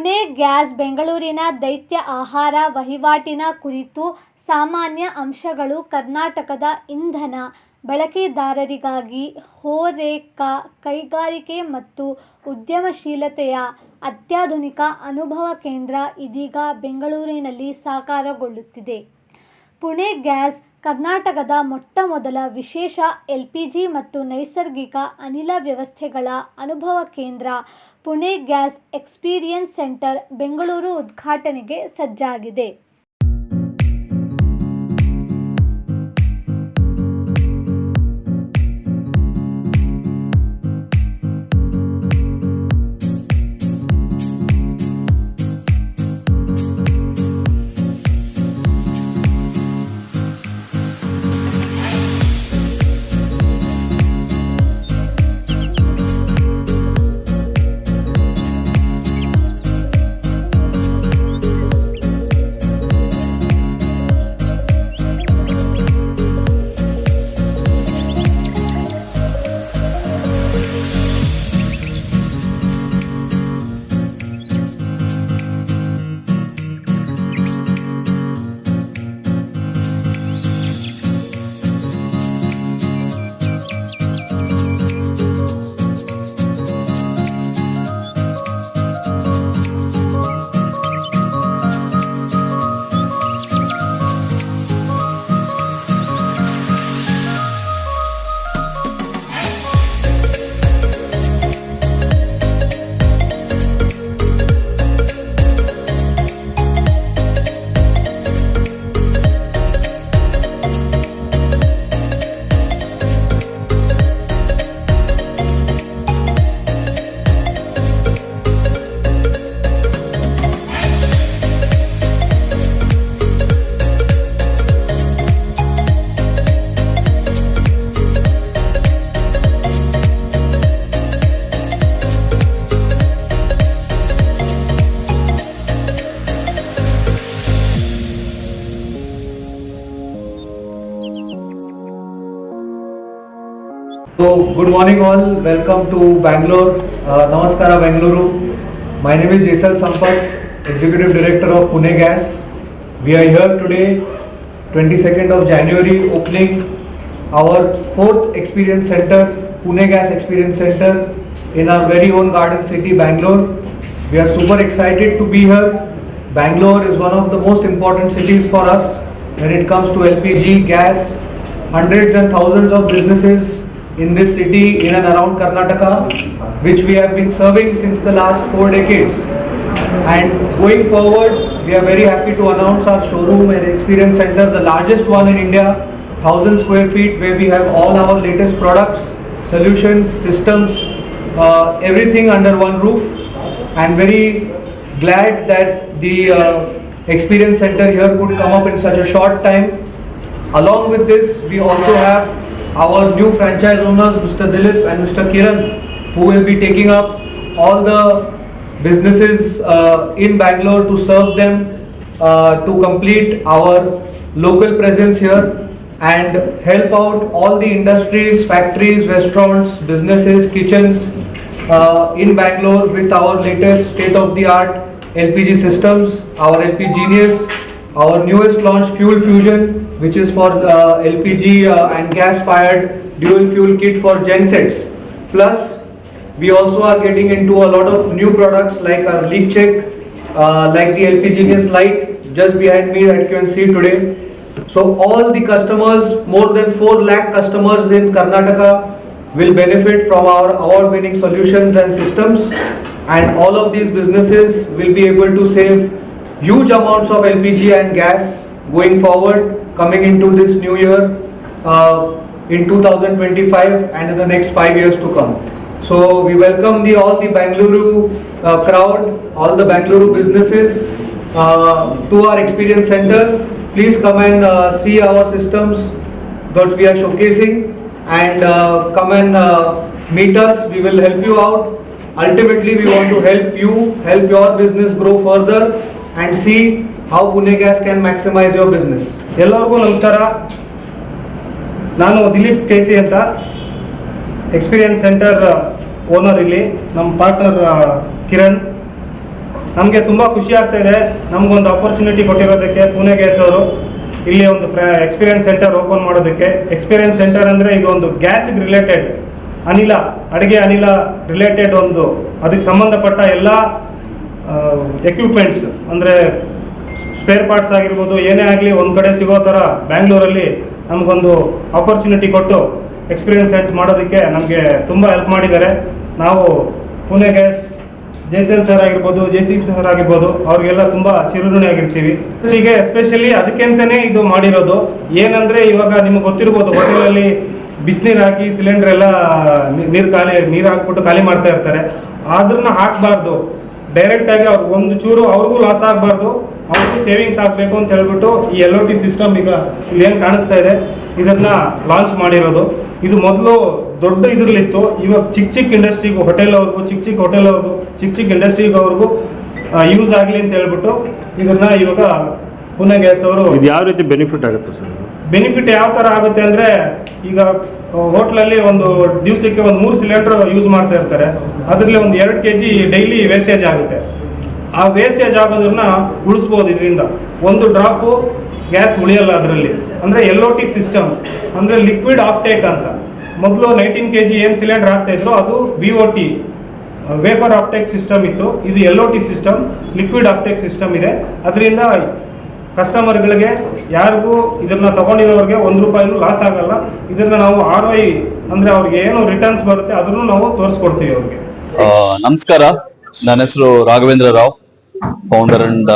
Pune gas ಬೆಂಗಳೂರಿನ ದೈತ್ಯ ಆಹಾರ ವಹಿವಾಟಿನ ಕುರಿತು ಸಾಮಾನ್ಯ ಅಂಶಗಳು ಕರ್ನಾಟಕದ ಇಂಧನ ಬಳಕೆದಾರರಿಗಾಗಿ ಹೋರೆಕಾ, ಕೈಗಾರಿಕೆ ಮತ್ತು ಉದ್ಯಮಶೀಲತೆಯ ಅತ್ಯಾಧುನಿಕ ಅನುಭವ ಕೇಂದ್ರ ಇದೀಗ ಬೆಂಗಳೂರಿನಲ್ಲಿ ಸಾಕಾರಗೊಳ್ಳುತ್ತಿದೆ. ಪುಣೆ ಗ್ಯಾಸ್ ಕರ್ನಾಟಕದ ಮೊಟ್ಟಮೊದಲ ವಿಶೇಷ ಎಲ್ ಪಿ ಜಿ ಮತ್ತು ನೈಸರ್ಗಿಕ ಅನಿಲ ವ್ಯವಸ್ಥೆಗಳ ಅನುಭವ ಕೇಂದ್ರ Pune gas experience centre Bengaluru ಉದ್ಘಾಟನೆಗೆ ಸಜ್ಜಾಗಿದೆ. So, good morning all. Welcome to Bangalore. Uh, Namaskara Bangalore. My name is Jesal Sampat, Executive Director of Pune Gas. We are here today, 22nd of January, opening our fourth experience center, Pune Gas Experience Center, in our very own garden city, Bangalore. We are super excited to be here. Bangalore is one of the most important cities for us when it comes to LPG, gas, hundreds and thousands of businesses in this city in and around Karnataka, which we have been serving since the last four decades. And going forward, we are very happy to announce our showroom and experience center, the largest one in India, 1000 square feet, where we have all our latest products, solutions, systems, uh, everything under one roof. And very glad that the uh, experience center here could come up in such a short time. Along with this, we also have our new franchise owners, Mr. Dilip and Mr. Kiran, who will be taking up all the businesses uh, in Bangalore to serve them, uh, to complete our local presence here and help out all the industries, factories, restaurants, businesses, kitchens uh, in Bangalore with our latest state-of-the-art LPG systems, our LP Genius, our newest launch Fuel Fusion, which is for uh, LPG uh, and gas-fired dual fuel kit for gensets. Plus, we also are getting into a lot of new products like our leak check, uh, like the LP Genius Light just behind me that you can see today. So all the customers, more than 4 lakh customers in Karnataka will benefit from our award-winning solutions and systems and all of these businesses will be able to save huge amounts of LPG and gas going forward coming into this new year uh, in 2025 and in the next 5 years to come. So we welcome the all the Bangalore uh, crowd, all the Bangalore businesses uh, to our experience center. Please come and uh, see our systems that we are showcasing and uh, come and uh, meet us. We will help you out. Ultimately, we want to help you, help your business grow further and see how Pune gas can maximise your business ಎಲ್ಲರಿಗೂ ನಮಸ್ಕಾರ. ನಾನು Dilip K C ಅಂತ. Experience centre owner ಇಲ್ಲಿ. ನಮ್ಮ partner Kiran. ನಮಗೆ ತುಂಬ ಖುಷಿ ಆಗ್ತಾ ಇದೆ. ನಮಗೊಂದು ಆಪರ್ಚುನಿಟಿ ಕೊಟ್ಟಿರೋದಕ್ಕೆ ಪುಣೆ ಗ್ಯಾಸ್ ಅವರು. ಇಲ್ಲಿ ಒಂದು ಎಕ್ಸ್ಪೀರಿಯನ್ಸ್ ಸೆಂಟರ್ ಓಪನ್ ಮಾಡೋದಕ್ಕೆ. ಎಕ್ಸ್ಪೀರಿಯನ್ಸ್ ಸೆಂಟರ್ ಅಂದರೆ ಇದು ಒಂದು ಗ್ಯಾಸ್ಗೆ ರಿಲೇಟೆಡ್ ಅನಿಲ, ಅಡುಗೆ ಅನಿಲ ರಿಲೇಟೆಡ್ ಒಂದು. ಅದಕ್ಕೆ ಸಂಬಂಧಪಟ್ಟ ಎಲ್ಲ ಎಕ್ವಿಪ್ಮೆಂಟ್ಸ್ ಅಂದರೆ ಸ್ಪೇರ್ ಪಾರ್ಟ್ಸ್ ಆಗಿರ್ಬೋದು, ಏನೇ ಆಗಲಿ ಒಂದು ಕಡೆ ಸಿಗೋ ಥರ ಬ್ಯಾಂಗ್ಳೂರಲ್ಲಿ ನಮಗೊಂದು ಆಪರ್ಚುನಿಟಿ ಕೊಟ್ಟು ಎಕ್ಸ್ಪೀರಿಯನ್ಸ್ ಸೆಟ್ ಮಾಡೋದಕ್ಕೆ ನಮಗೆ ತುಂಬ ಹೆಲ್ಪ್ ಮಾಡಿದ್ದಾರೆ. ನಾವು ಪುಣೆ ಗ್ಯಾಸ್ ಜೈಸಲ್ ಸರ್ ಆಗಿರ್ಬೋದು ಜೆ ಸಿ ಸರ್ ಆಗಿರ್ಬೋದು, ಅವ್ರಿಗೆಲ್ಲ ತುಂಬ ಚಿರುಣಿ ಆಗಿರ್ತೀವಿ. ಹೀಗೆ ಎಸ್ಪೆಷಲಿ ಅದಕ್ಕೆಂತಲೇ ಇದು ಮಾಡಿರೋದು. ಏನಂದರೆ ಇವಾಗ ನಿಮ್ಗೆ ಗೊತ್ತಿರ್ಬೋದು, ಹೋಟೆಲಲ್ಲಿ ಬಿಸಿನೀರು ಹಾಕಿ ಸಿಲಿಂಡರ್ ಎಲ್ಲ ನೀರು ಖಾಲಿ, ನೀರು ಹಾಕ್ಬಿಟ್ಟು ಖಾಲಿ ಮಾಡ್ತಾ ಇರ್ತಾರೆ. ಅದನ್ನ ಹಾಕಬಾರ್ದು. ಡೈರೆಕ್ಟ್ ಆಗಿ ಅವ್ರು ಒಂದು ಚೂರು ಅವ್ರಿಗೂ ಲಾಸ್ ಆಗಬಾರ್ದು, ಅವ್ರಿಗೂ ಸೇವಿಂಗ್ಸ್ ಆಗಬೇಕು ಅಂತ ಹೇಳ್ಬಿಟ್ಟು ಈ ಎಲ್ ಒ ಟಿ ಸಿಸ್ಟಮ್ ಈಗ ಏನು ಕಾಣಿಸ್ತಾ ಇದೆ. ಇದನ್ನ ಲಾಂಚ್ ಮಾಡಿರೋದು. ಇದು ಮೊದಲು ದೊಡ್ಡ ಇದರಲ್ಲಿತ್ತು. ಇವಾಗ ಚಿಕ್ಕ ಚಿಕ್ಕ ಇಂಡಸ್ಟ್ರಿಗೂ ಹೋಟೆಲ್ ಅವ್ರಿಗೂ ಚಿಕ್ಕ ಚಿಕ್ಕ ಹೋಟೆಲ್ ಅವ್ರಿಗೂ ಚಿಕ್ಕ ಚಿಕ್ಕ ಇಂಡಸ್ಟ್ರಿಗೆ ಅವ್ರಿಗೂ ಯೂಸ್ ಆಗಲಿ ಅಂತ ಹೇಳ್ಬಿಟ್ಟು ಇದನ್ನ ಇವಾಗ ಪುನಃ ಗ್ಯಾಸ್ ಅವರು ಇದು ಯಾವ ರೀತಿ ಬೆನಿಫಿಟ್ ಆಗುತ್ತೆ ಸರ್ ಬೆನಿಫಿಟ್ ಯಾವ ತರ ಆಗುತ್ತೆ ಅಂದ್ರೆ ಈಗ ಹೋಟ್ಲಲ್ಲಿ ಒಂದು ದಿವಸಕ್ಕೆ ಒಂದು ಮೂರು ಸಿಲಿಂಡರ್ ಯೂಸ್ ಮಾಡ್ತಾ ಇರ್ತಾರೆ. ಅದರಲ್ಲಿ ಒಂದು ಎರಡು ಕೆ ಜಿ ಡೈಲಿ ವೇಸ್ಟೇಜ್ ಆಗುತ್ತೆ. ಆ ವೇಸ್ಟೇಜ್ ಆಗೋದನ್ನ ಉಳಿಸ್ಬೋದು ಇದರಿಂದ. ಒಂದು ಡ್ರಾಪು ಗ್ಯಾಸ್ ಉಳಿಯಲ್ಲ ಅದರಲ್ಲಿ. ಅಂದ್ರೆ ಎಲ್ ಒ ಟಿ ಸಿಸ್ಟಮ್ ಅಂದ್ರೆ ಲಿಕ್ವಿಡ್ ಆಫ್ ಟೇಕ್ ಅಂತ. ಮೊದಲು ನೈನ್ಟೀನ್ ಕೆ ಜಿ ಏನು ಸಿಲಿಂಡರ್ ಆಗ್ತಾ ಇದ್ರು ಅದು B O T vapour offtake system ಇತ್ತು. ಇದು L O T system liquid offtake system ಇದೆ. ಅದರಿಂದ ಕಸ್ಟಮರ್ಗಳಿಗೆ ಯಾರಿಗೂ ಇದನ್ನ ತಗೊಂಡಿರೋರಿಗೆ ಒಂದು ರೂಪಾಯಿನೂ ಲಾಸ್ ಆಗಲ್ಲ. ಇದನ್ನ ನಾವು ಆರ್ ಐ ಅಂದ್ರೆ ಅವ್ರಿಗೆ ಏನು ರಿಟರ್ನ್ಸ್ ಬರುತ್ತೆ ಅದನ್ನು ನಾವು ತೋರಿಸ್ಕೊಡ್ತೀವಿ ಅವ್ರಿಗೆ. ನಮಸ್ಕಾರ. ನನ್ನ ಹೆಸರು Raghavendra Rao founder and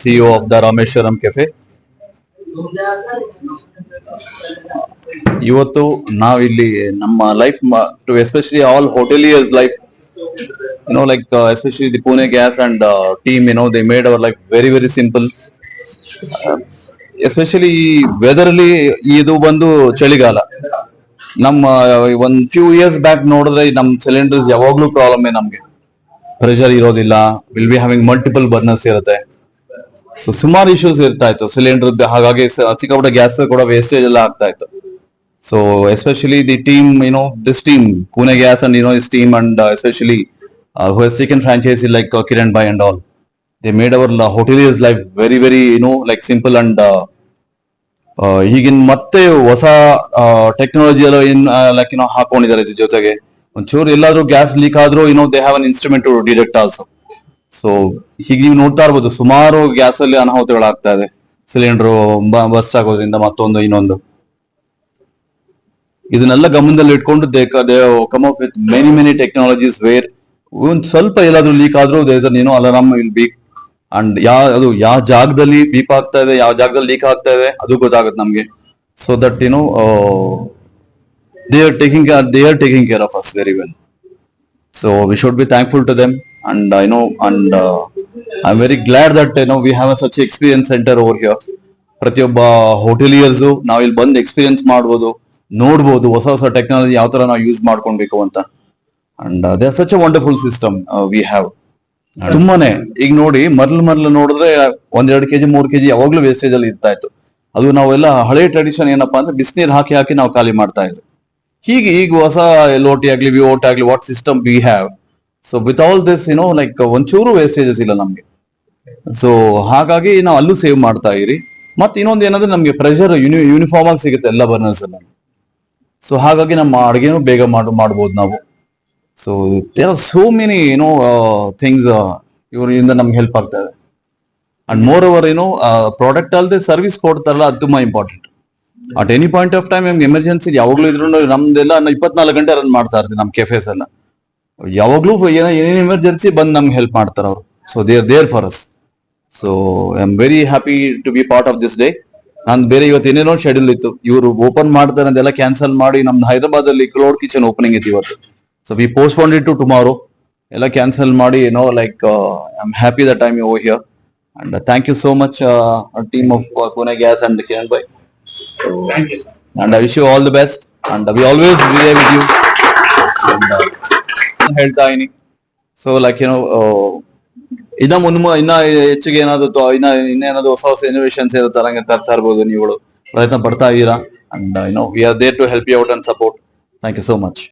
CEO of the Rameshwaram cafe ಇವತ್ತು ನಾವಿಲ್ಲಿ ನಮ್ಮ life to especially all life know like uh, especially the pune gas and uh, team you know they made our life very very simple. Especially weather ಅಲ್ಲಿ ಇದು ಬಂದು ಚಳಿಗಾಲ. ನಮ್ಮ ಒಂದ್ few years back ನೋಡಿದ್ರೆ ನಮ್ ಸಿಲಿಂಡರ್ ಯಾವಾಗ್ಲೂ ಪ್ರಾಬ್ಲಮ್ ನಮ್ಗೆ. ಪ್ರೆಷರ್ ಇರೋದಿಲ್ಲ will be having multiple burners ಇರುತ್ತೆ. ಸೊ ಸುಮಾರು ಇಶ್ಯೂಸ್ ಇರ್ತಾ ಇತ್ತು ಸಿಲಿಂಡರ್ ಹಾಗಾಗಿ ಸಿಕ್ಕಾಪಟ್ಟೆ ಗ್ಯಾಸ್ ಕೂಡ ವೇಸ್ಟೇಜ್ ಎಲ್ಲ ಆಗ್ತಾ ಇತ್ತು. So especially the team you know this team Pune gas and you know is team and especially taken franchise like Kiran Bai and all they made our hoteliers life very very you know like simple and ಈಗಿನ ಮತ್ತೆ ಹೊಸ technology ಎಲ್ಲ in like ಏನೋ ಹಾಕೊಂಡಿದ್ದಾರೆ ಇದ್ರ ಜೊತೆಗೆ. ಒಂಚೂರು ಎಲ್ಲಾದ್ರೂ ಗ್ಯಾಸ್ ಲೀಕ್ ಆದ್ರೂ ಏನೋ they have an instrument to detect also so ಹೀಗೆ ನೀವು ನೋಡ್ತಾ ಇರ್ಬೋದು, ಸುಮಾರು ಗ್ಯಾಸ್ ಅಲ್ಲಿ ಅನಾಹುತಗಳಾಗ್ತಾ ಇದೆ. ಸಿಲಿಂಡರ್ ಬಸ್ಟ್ ಆಗೋದ್ರಿಂದ ಮತ್ತೊಂದು, ಇನ್ನೊಂದು. ಇದನ್ನೆಲ್ಲ ಗಮನದಲ್ಲಿ ಇಟ್ಕೊಂಡು they come up with many many technologies where ಒಂದ್ ಸ್ವಲ್ಪ ಎಲ್ಲಾದ್ರೂ ಲೀಕ್ ಆದ್ರೂ ದೇರ್ ಏನೋ ಅಲಾರಾಮ್ ವಿಲ್ ಬೀಕ್ ಅಂಡ್ ಯಾವ ಅದು ಯಾವ ಜಾಗದಲ್ಲಿ ಬೀಪ್ ಆಗ್ತಾ ಇದೆ, ಯಾವ ಜಾಗದಲ್ಲಿ ಲೀಕ್ ಆಗ್ತಾ ಇದೆ, ಅದು ಗೊತ್ತಾಗುತ್ತೆ ನಮಗೆ. ಸೊ ದಟ್ ಏನೋ they are taking they are taking care of us very well so we should be thankful to them and I know and I very glad that know we have a such experience centre over here ಪ್ರತಿಯೊಬ್ಬ hoteliers ನಾವು ಇಲ್ಲಿ ಬಂದು experience ಮಾಡ್ಬೋದು, ನೋಡ್ಬೋದು, ಹೊಸ ಹೊಸ technology ಯಾವ ತರ ನಾವು ಯೂಸ್ ಮಾಡ್ಕೊಳ್ಬೇಕು ಅಂತ. And they are such a wonderful system we have ತುಂಬಾನೇ. ಈಗ ನೋಡಿ ಮೊದ್ಲು ಮೊದ್ಲು ನೋಡಿದ್ರೆ ಒಂದೆರಡು ಕೆಜಿ, ಮೂರ್ ಕೆಜಿ ಯಾವಾಗ್ಲೂ ವೇಸ್ಟೇಜ್ ಅಲ್ಲಿ ಇರ್ತಾ ಇತ್ತು. ಅದು ನಾವೆಲ್ಲ ಹಳೆ ಟ್ರೆಡಿಷನ್ ಏನಪ್ಪಾ ಅಂದ್ರೆ ಬಿಸಿನೀರ್ ಹಾಕಿ ಹಾಕಿ ನಾವು ಖಾಲಿ ಮಾಡ್ತಾ ಇದ್ವಿ. ಹೀಗೆ ಈಗ ಹೊಸ ಲೋಟಿ ಆಗ್ಲಿ ವಿ ಓಟ್ ಆಗ್ಲಿ what system we have so with all this ಏನೋ ಲೈಕ್ ಒಂಚೂರು ವೇಸ್ಟೇಜಸ್ ಇಲ್ಲ ನಮ್ಗೆ. ಸೊ ಹಾಗಾಗಿ ನಾವು ಅಲ್ಲೂ ಸೇವ್ ಮಾಡ್ತಾ ಇರಿ. ಮತ್ತೆ ಇನ್ನೊಂದು ಏನಂದ್ರೆ ನಮ್ಗೆ ಪ್ರೆಷರ್ ಯೂನಿ ಯೂನಿಫಾರ್ಮ್ ಆಗಿ ಸಿಗುತ್ತೆ, ಎಲ್ಲ ಬರ್ನರ್ಸ್ ಅಲ್ಲಿ ಸೊ ಹಾಗಾಗಿ ನಮ್ಮ ಅಡುಗೆನೂ ಬೇಗ ಮಾಡು, ಮಾಡ್ಬೋದು ನಾವು. So there are so many ಏನೋ ಥಿಂಗ್ಸ್ ಇವರಿಂದ ನಮ್ಗೆ ಹೆಲ್ಪ್ ಆಗ್ತಾ ಇದೆ. ಅಂಡ್ ಮೋರ್ ಓವರ್ ಏನೋ ಪ್ರಾಡಕ್ಟ್ ಅಲ್ಲದೆ ಸರ್ವಿಸ್ ಕೊಡ್ತಾರಲ್ಲ, ಅದು ತುಂಬಾ important at any point of time ನಮ್ಗೆ ಎಮರ್ಜೆನ್ಸಿ ಯಾವಾಗ್ಲೂ ಇದ್ರು ನಮ್ದೆಲ್ಲ ಇಪ್ಪತ್ನಾಲ್ಕು ಗಂಟೆ ರನ್ ಮಾಡ್ತಾ ಇರ್ತೀವಿ ನಮ್ಮ ಕೆಫೆಸ್ ಎಲ್ಲ. ಯಾವಾಗ್ಲೂ ಏನೋ, ಏನೇನು ಎಮರ್ಜೆನ್ಸಿ ಬಂದು ನಮ್ಗೆ ಹೆಲ್ಪ್ ಮಾಡ್ತಾರೆ ಅವರು. So they are there for us so I am very happy to be part of this day ನಾನು ಬೇರೆ ಇವತ್ತು ಏನೇನೋ ಶೆಡ್ಯೂಲ್ ಇತ್ತು. ಇವರು ಓಪನ್ ಮಾಡ್ತಾರೆ ಅಂತೆಲ್ಲ ಕ್ಯಾನ್ಸಲ್ ಮಾಡಿ ನಮ್ದು ಹೈದರಾಬಾದ್ ಅಲ್ಲಿ ಕ್ಲೋಡ್ ಕಿಚನ್ ಓಪನಿಂಗ್ ಇತ್ತು ಇವತ್ತು. So we postponed it to tomorrow ಎಲ್ಲ ಕ್ಯಾನ್ಸಲ್ ಮಾಡಿ no like I am happy that I'm oh here and thank you so much team of Pune gas and Kiran Bai and I wish you all the best and we always with you ಹೇಳ್ತಾ ಇದೀನಿ so like ಏನೋ ಇನ್ನ ಮುನ್ಮ ಇನ್ನ ಹೆಚ್ಚಿಗೆ ಏನಾದ್ರು ಇನ್ನ ಇನ್ನೇನಾದ್ರು ಹೊಸ ಹೊಸ ಇನೋವೇಷನ್ಸ್ ಇರೋ ತರಂಗ ತರ್ತಾ ಇರ್ಬೋದು ನೀವುಗಳು ಪ್ರಯತ್ನ ಪಡ್ತಾ ಇದ್ದೀರಾ and know we are there to help you out and support thank you so much